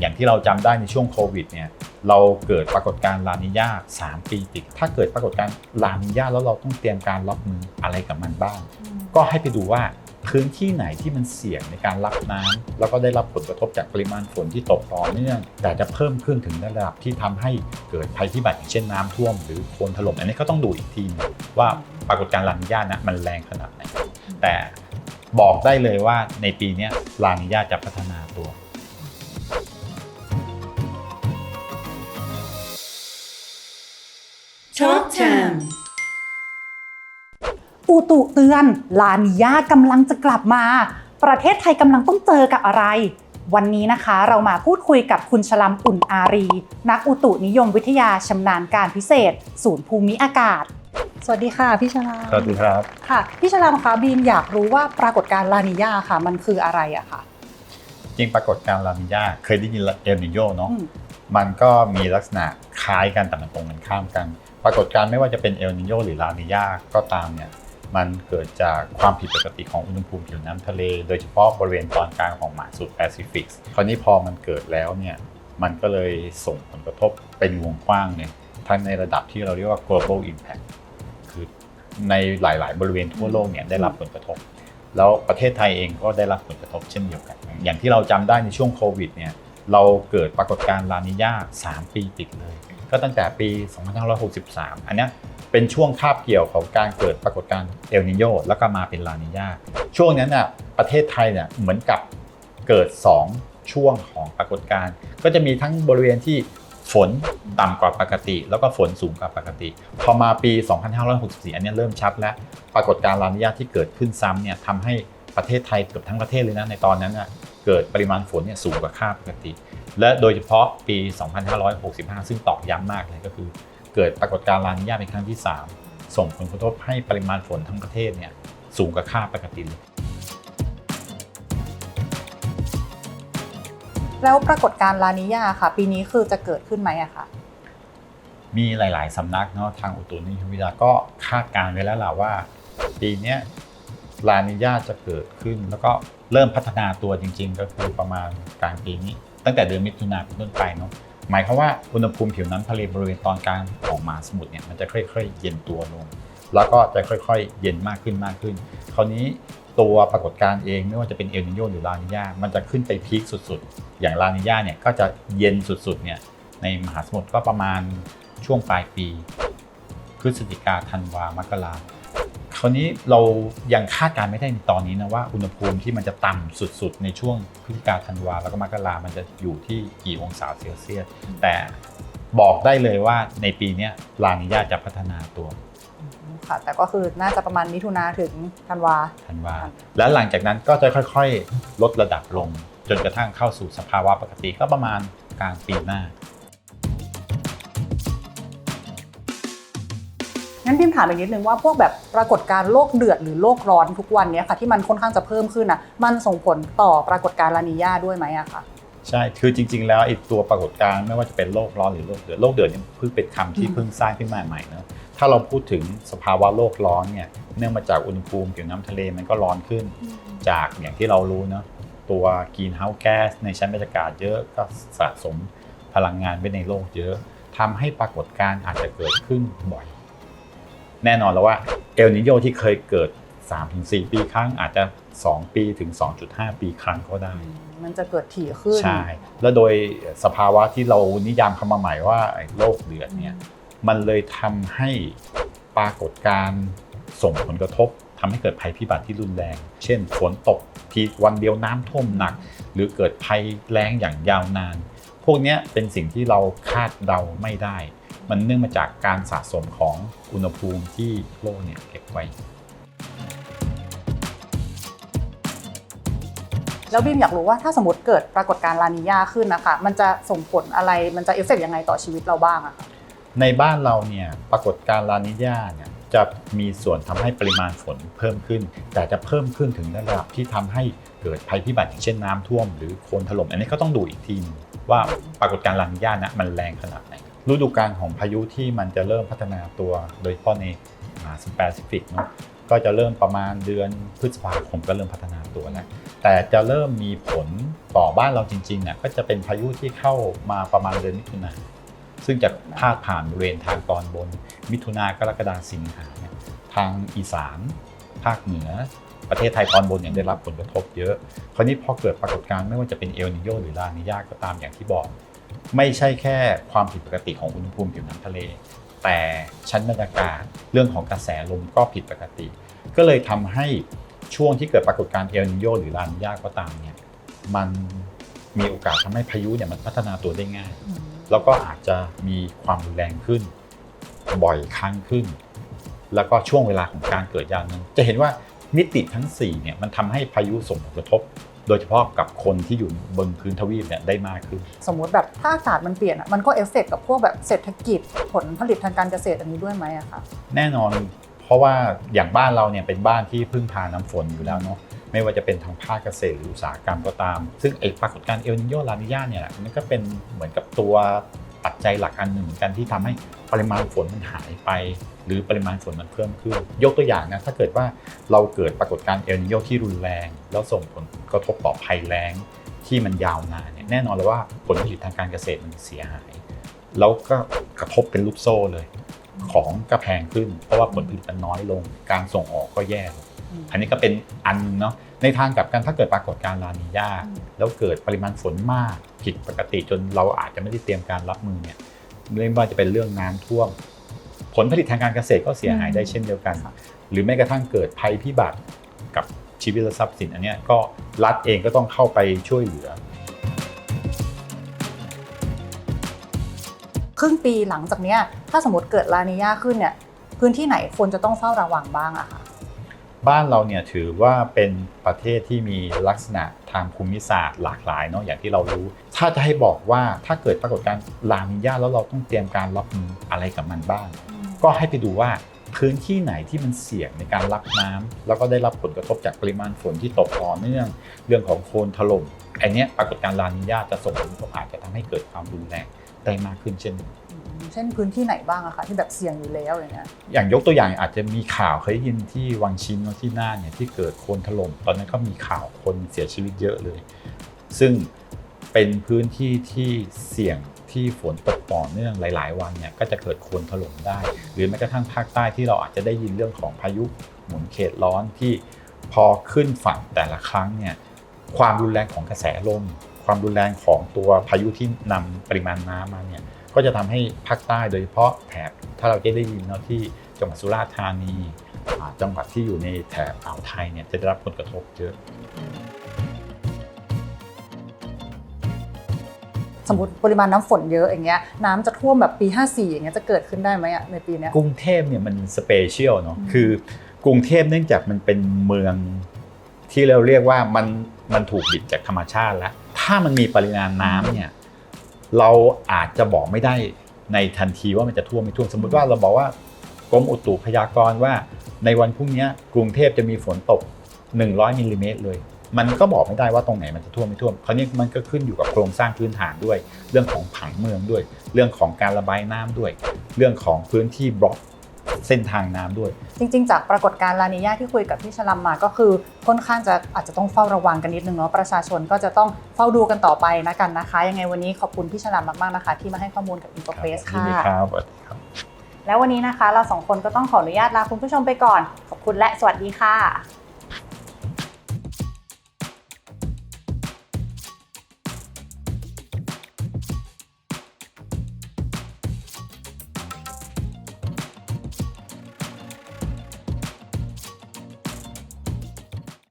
อย่างที่เราจำได้ในช่วงโควิดเนี่ยเราเกิดปรากฏการณ์ลานิญา3 ปีติด ถ้าเกิดปรากฏการณ์ลานิญาแล้วเราต้องเตรียมการรับมืออะไรกับมันบ้าง ก็ให้ไปดูว่าพื้นที่ไหนที่มันเสี่ยงในการรับน้ำแล้วก็ได้รับผลกระทบจากปริมาณฝนที่ตกต่อเนื่อง แต่จะเพิ่มขึ้นถึงระดับที่ทำให้เกิดภัยพิบัติอย่างเช่นน้ำท่วมหรือโคลนถล่มอันนี้ก็ต้องดูอีกทีนึงว่าปรากฏการณ์ลานิญานะมันแรงขนาดไหนแต่บอกได้เลยว่าในปีเนี้ยลานิญาจะพัฒนาตัว Talk Time อุตุเตือนลานิยากำลังจะกลับมา ประเทศไทยกำลังต้องเจอกับอะไร วันนี้นะคะเรามาพูดคุยกับคุณชลัมอุ่นอารี นักอุตุนิยมวิทยาชำนาญการพิเศษ ศูนย์ภูมิอากาศ สวัสดีค่ะพี่ชลามสวัสดีครับ ค่ะพี่ชลามคะบีมอยากรู้ว่าปรากฏการณ์ลานิยาค่ะมันคืออะไรอะค่ะ จริงปรากฏการณ์ลานิญาเคยได้ยินเอลนิโยเนาะอืม มันก็มีลักษณะคล้ายกันแต่มันตรงกันข้ามกัน ปรากฏการณ์ไม่ว่าจะเป็นเอลนิโยหรือลานิญาก็ตามเนี่ยมันเกิดจากความผิดปกติของอุณหภูมิผิวน้ำทะเล โดยเฉพาะบริเวณตอนกลางของมหาสมุทรแปซิฟิกคราวนี้พอมันเกิดแล้วเนี่ยมันก็เลยส่งผลกระทบเป็นวงกว้างเนี่ยทั้งในระดับที่เราเรียกว่า global impact คือในหลาย ๆ บริเวณทั่วโลกเนี่ยได้รับผลกระทบ แล้วประเทศไทยเองก็ได้รับผลกระทบเช่นเดียวกัน อย่างที่เราจำได้ในช่วงโควิดเนี่ยเราเกิดปรากฏการณ์ลานิญา3 ปีติดเลย ก็ตั้งแต่ปี 2563 อันนี้เป็นช่วงคาบเกี่ยวของการเกิดปรากฏการณ์เอลนิโยแล้วก็มาเป็นลานิญาช่วงนั้นน่ะประเทศไทยเนี่ยเหมือนกับเกิด 2 ช่วงของปรากฏการณ์ก็จะมีทั้งบริเวณที่ฝนต่ำกว่าปกติ แล้วก็ฝนสูงกว่าปกติ พอมาปี 2564 อันนี้เริ่มชัดแล้ว ปรากฏการณ์ลานิญาที่เกิดขึ้นซ้ำเนี่ยทำให้ประเทศไทยเกือบทั้งประเทศเลยนะในตอนนั้นน่ะ เกิดปริมาณฝนเนี่ยสูงกว่าค่าปกติ และโดยเฉพาะปี 2565 ซึ่งตอกย้ำมากเลยก็คือ เกิดปรากฏการณ์ลานิญาเป็นครั้งที่ 3 ส่งผลกระทบให้ปริมาณฝนทั้งประเทศเนี่ยสูงกว่าค่าปกติเลยแล้วปรากฏการณ์ลานิยาค่ะ ปีนี้คือจะเกิดขึ้นไหมอะคะมีหลาย ๆ สำนักเนาะทางอุตุนิยมวิทยาก็คาดการณ์ไว้แล้วล่ะว่า ปีเนี้ยลานิญาจะเกิดขึ้นแล้วก็ เริ่มพัฒนาตัวจริง ๆ ก็คือประมาณกลางปีนี้ ตั้งแต่เดือนมิถุนายนเป็นต้นไปเนาะหมายความว่าอุณหภูมิผิวน้ำทะเลบริเวณตอนกลางของมหาสมุทรเนี่ยมันจะค่อย ๆ เย็นตัวลง แล้วก็จะค่อย ๆ เย็นมากขึ้นมากขึ้น คราวนี้ตัวปรากฏการณ์เองไม่ว่าจะเป็นเอลนิโยหรือลานิญามันจะขึ้นไปพีคสุดๆ อย่างลานิญาเนี่ยก็จะเย็นสุดๆเนี่ยในมหาสมุทรก็ประมาณช่วงปลายปี พฤศจิกาธันวามกรา คราวนี้เรายังคาดการณ์ไม่ได้ในตอนนี้นะว่าอุณหภูมิที่มันจะต่ำสุดๆ ในช่วงพฤศจิกาธันวาแล้วก็มกรามันจะอยู่ที่กี่องศาเซลเซียสแต่บอกได้เลยว่าในปีเนี้ยลานิญาจะพัฒนาตัวค่ะ แต่ก็คือน่าจะประมาณมิถุนาถึงธันวา ธันวาแล้วหลังจากนั้นก็จะค่อยๆ ลดระดับลง จนกระทั่งเข้าสู่สภาวะปกติก็ประมาณกลางปีหน้า งั้นพิมถามอีกนิดนึงว่าพวกแบบปรากฏการณ์โลกเดือดหรือโลกร้อนทุกวันเนี้ยค่ะที่มันค่อนข้างจะเพิ่มขึ้นนะมันส่งผลต่อปรากฏการณ์ลานิญาด้วยไหมอะคะใช่ คือจริง ๆ แล้วไอ้ตัวปรากฏการณ์ไม่ว่าจะเป็นโลกร้อนหรือโลกเดือด โลกเดือดเนี่ยเพิ่งเป็นคำที่อืมเพิ่งสร้างขึ้นมาใหม่เนอะถ้าเราพูดถึงสภาวะโลกร้อนเนี่ยเนื่องมาจากอุณหภูมิผิวน้ำทะเลมันก็ร้อนขึ้น จากอย่างที่เรารู้เนอะตัวกรีนเฮาส์แก๊สในชั้นบรรยากาศเยอะก็สะสมพลังงานไว้ในโลกเยอะทำให้ปรากฏการณ์อาจจะเกิดขึ้นบ่อย แน่นอนแล้วว่าเอลนิโยที่เคยเกิด 3-4 ปีครั้งอาจจะ 2 ปีถึง 2.5 ปีครั้งก็ได้ มันจะเกิดถี่ขึ้น ใช่ แล้วโดยสภาวะที่เรานิยามคำมาใหม่ว่าไอ้โลกเดือดเนี่ยมันเลยทำให้ปรากฏการณ์ส่งผลกระทบทำให้เกิดภัยพิบัติที่รุนแรง เช่น ฝนตกทีวันเดียวน้ำท่วมหนัก หรือเกิดภัยแล้งอย่างยาวนาน พวกเนี้ยเป็นสิ่งที่เราคาดเดาไม่ได้ มันเนื่องมาจากการสะสมของอุณหภูมิที่โลกเนี่ยเก็บไว้ แล้วบีมอยากรู้ว่าถ้าสมมติเกิดปรากฏการณ์ลานิญาขึ้นนะคะ มันจะส่งผลอะไรมันจะเอฟเฟกต์ยังไงต่อชีวิตเราบ้างอะคะในบ้านเราเนี่ยปรากฏการณ์ลานิญาเนี่ยจะมีส่วนทำให้ปริมาณฝนเพิ่มขึ้น แต่จะเพิ่มขึ้นถึงระดับที่ทำให้เกิดภัยพิบัติอย่างเช่นน้ำท่วมหรือโคลนถล่ม อันนี้ก็ต้องดูอีกทีนึงว่าปรากฏการณ์ลานิญานะมันแรงขนาดไหน ฤดูกาลของพายุที่มันจะเริ่มพัฒนาตัวโดยเฉพาะในมหาสมุทรแปซิฟิกเนาะก็จะเริ่มประมาณเดือนพฤษภาคมก็เริ่มพัฒนาตัวแล้วแต่จะเริ่มมีผลต่อบ้านเราจริงๆน่ะก็จะเป็นพายุที่เข้ามาประมาณเดือนมิถุนาซึ่งจะพาดผ่านบริเวณทางตอนบน มิถุนากรกฎาสิงหาเนี่ยทางอีสาน ภาคเหนือ ประเทศไทยตอนบนยังได้รับผลกระทบเยอะ คราวนี้พอเกิดปรากฏการณ์ไม่ว่าจะเป็นเอลนิโยหรือลานิญาก็ตามอย่างที่บอก ไม่ใช่แค่ความผิดปกติของอุณหภูมิผิวน้ำทะเล แต่ชั้นบรรยากาศเรื่องของกระแสลมก็ผิดปกติ ก็เลยทำให้ช่วงที่เกิดปรากฏการณ์เอลนิโยหรือลานิญาก็ตามเนี่ยมันมีโอกาสทำให้พายุเนี่ยมันพัฒนาตัวได้ง่าย แล้วก็อาจจะมีความรุนแรงขึ้น บ่อยครั้งขึ้น แล้วก็ช่วงเวลาของการเกิดยานนั้น จะเห็นว่ามิติทั้ง4เนี่ยมันทำให้พายุส่งผลกระทบ โดยเฉพาะกับคนที่อยู่บนพื้นทวีปเนี่ยได้มากขึ้น สมมุติแบบถ้าอากาศมันเปลี่ยนอะมันก็เอฟเฟกต์กับพวกแบบเศรษฐกิจผลผลิตทางการเกษตรอันนี้ด้วยไหมอะคะแน่นอนเพราะว่าอย่างบ้านเราเนี่ยเป็นบ้านที่พึ่งพาน้ำฝนอยู่แล้วเนาะไม่ว่าจะเป็นทางภาคเกษตรหรืออุตสาหกรรมก็ตาม ซึ่งไอ้ปรากฏการณ์เอลนิโยลานิญาเนี่ยแหละมันก็เป็นเหมือนกับตัว ปัจจัยหลักอันหนึ่งเหมือนกันที่ทำให้ปริมาณฝนมันหายไป หรือปริมาณฝนมันเพิ่มขึ้น ยกตัวอย่างนะถ้าเกิดว่าเราเกิดปรากฏการณ์เอลนิโยที่รุนแรง แล้วส่งผลกระทบต่อภัยแล้งที่มันยาวนานเนี่ยแน่นอนเลยว่าผลผลิตทางการเกษตรมันเสียหาย แล้วก็กระทบเป็นลูกโซ่เลย ของก็แพงขึ้น เพราะว่าผลผลิตมันน้อยลง การส่งออกก็แย่ลง อันนี้ก็เป็นอันเนาะในทางกลับกันถ้าเกิดปรากฏการณ์ลานีญาแล้วเกิดปริมาณฝนมากผิดปกติจนเราอาจจะไม่ได้เตรียมการรับมือเนี่ยไม่ว่าจะเป็นเรื่องน้ำท่วม ผลผลิตทางการเกษตรก็เสียหายได้เช่นเดียวกัน หรือแม้กระทั่งเกิดภัยพิบัติกับชีวิตและทรัพย์สินอันเนี้ยก็รัฐเองก็ต้องเข้าไปช่วยเหลือครึ่งปีหลังจากนี้ถ้าสมมติเกิดลานีญาขึ้นเนี่ยพื้นที่ไหนควรจะต้องเฝ้าระวังบ้างอะคะ บ้านเราเนี่ยถือว่าเป็นประเทศที่มีลักษณะทางภูมิศาสตร์หลากหลายเนาะอย่างที่เรารู้ ถ้าจะให้บอกว่าถ้าเกิดปรากฏการณ์ลานิญาแล้วเราต้องเตรียมการรับมืออะไรกับมันบ้าง ก็ให้ไปดูว่าพื้นที่ไหนที่มันเสี่ยงในการรับน้ำแล้วก็ได้รับผลกระทบจากปริมาณฝนที่ตกต่อเนื่อง เรื่องของโคลนถล่มไอนเนี้ยปรากฏการณ์ลานิญาจะส่งผลกระทบอาจจะทำให้เกิดความรุนแรงได้มากขึ้นเช่น เช่นพื้นที่ไหนบ้างอะคะที่แบบเสี่ยงอยู่แล้วอย่างเงี้ยอย่างยกตัวอย่างอาจจะมีข่าวเคยได้ยินที่วังชินเนอะที่น่านเนี่ยที่เกิดโคลนถล่มตอนนั้นก็มีข่าวคนเสียชีวิตเยอะเลย ซึ่งเป็นพื้นที่ที่เสี่ยงที่ฝนตกต่อเนื่องหลาย ๆ วันเนี่ยก็จะเกิดโคลนถล่มได้ หรือแม้กระทั่งภาคใต้ที่เราอาจจะได้ยินเรื่องของพายุหมุนเขตร้อนที่พอขึ้นฝั่งแต่ละครั้งเนี่ยความรุนแรงของกระแสลมความรุนแรงของตัวพายุที่นำปริมาณน้ำมาเนี่ย ก็จะทำให้ภาคใต้โดยเฉพาะแถบถ้าเราจะได้ยินเนาะที่จังหวัดสุราษฎร์ธานีอ่าจังหวัดที่อยู่ในแถบอ่าวไทยเนี่ยจะได้รับผลกระทบเยอะสมมติปริมาณน้ำฝนเยอะอย่างเงี้ยน้ำจะท่วมแบบปี 54 อย่างเงี้ยจะเกิดขึ้นได้ไหมอะในปีเนี้ยกรุงเทพเนี่ยมันสเปเชียลเนาะอืมคือกรุงเทพเนื่องจากมันเป็นเมืองที่เราเรียกว่ามันมันถูกบิดจากธรรมชาติแล้ว ถ้ามันมีปริมาณน้ำเนี่ย เราอาจจะบอกไม่ได้ในทันทีว่ามันจะท่วมไม่ท่วมสมมติว่าเราบอกว่ากรมอุตุพยากรณ์ว่า ในวันพรุ่งนี้กรุงเทพจะมีฝนตก 100มิลลิเมตรเลย มันก็บอกไม่ได้ว่าตรงไหนมันจะท่วมไม่ท่วมคราวนี้มันก็ขึ้นอยู่กับโครงสร้างพื้นฐานด้วย เรื่องของผังเมืองด้วย เรื่องของการระบายน้ำด้วย เรื่องของพื้นที่บล็อก เส้นทางน้ำด้วย จริง ๆ จากปรากฏการณ์ลานีญาที่คุยกับพี่ชลัมมาก็คือค่อนข้างจะอาจจะต้องเฝ้าระวังกันนิดนึงเนาะประชาชนก็จะต้องเฝ้าดูกันต่อไปนะกันนะคะ ยังไงวันนี้ขอบคุณพี่ชลัมมากๆนะคะ ที่มาให้ข้อมูลกับ Info Press ยินค่ะดีครับสวัสดีครับแล้ววันนี้นะคะเราสองคนก็ต้องขออนุญาตลาคุณผู้ชมไปก่อน ขอบคุณและสวัสดีค่ะ